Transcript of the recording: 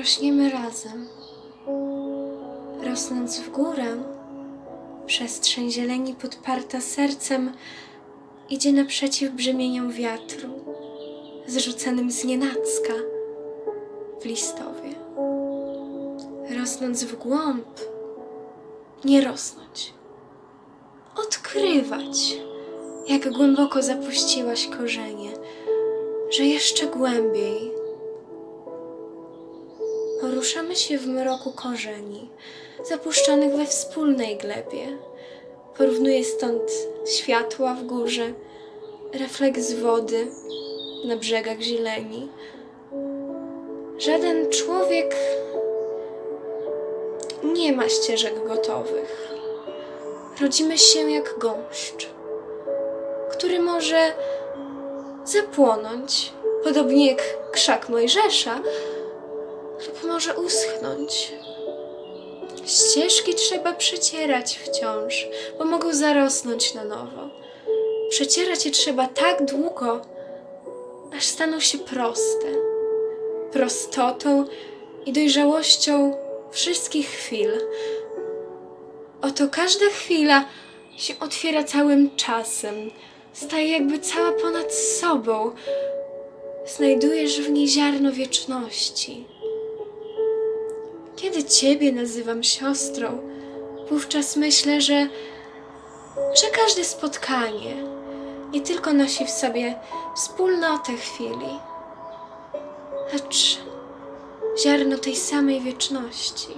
rośniemy razem. Rosnąc w górę, przestrzeń zieleni podparta sercem idzie naprzeciw brzemieniom wiatru, zrzucanym z nienacka w listowie. Rosnąc w głąb, nie rosnąć, odkrywać, jak głęboko zapuściłaś korzenie, że jeszcze głębiej Poruszamy się w mroku korzeni, zapuszczonych we wspólnej glebie. Porównuję stąd światła w górze, refleks wody na brzegach zieleni. Żaden człowiek nie ma ścieżek gotowych. Rodzimy się jak gąszcz, który może zapłonąć, podobnie jak krzak Mojżesza, lub może uschnąć. Ścieżki trzeba przecierać wciąż, bo mogą zarosnąć na nowo. Przecierać je trzeba tak długo, aż staną się proste. Prostotą i dojrzałością wszystkich chwil. Oto każda chwila się otwiera całym czasem, staje jakby cała ponad sobą. Znajdujesz w niej ziarno wieczności. Kiedy Ciebie nazywam siostrą, wówczas myślę, że, że każde spotkanie nie tylko nosi w sobie wspólnotę chwili, lecz ziarno tej samej wieczności.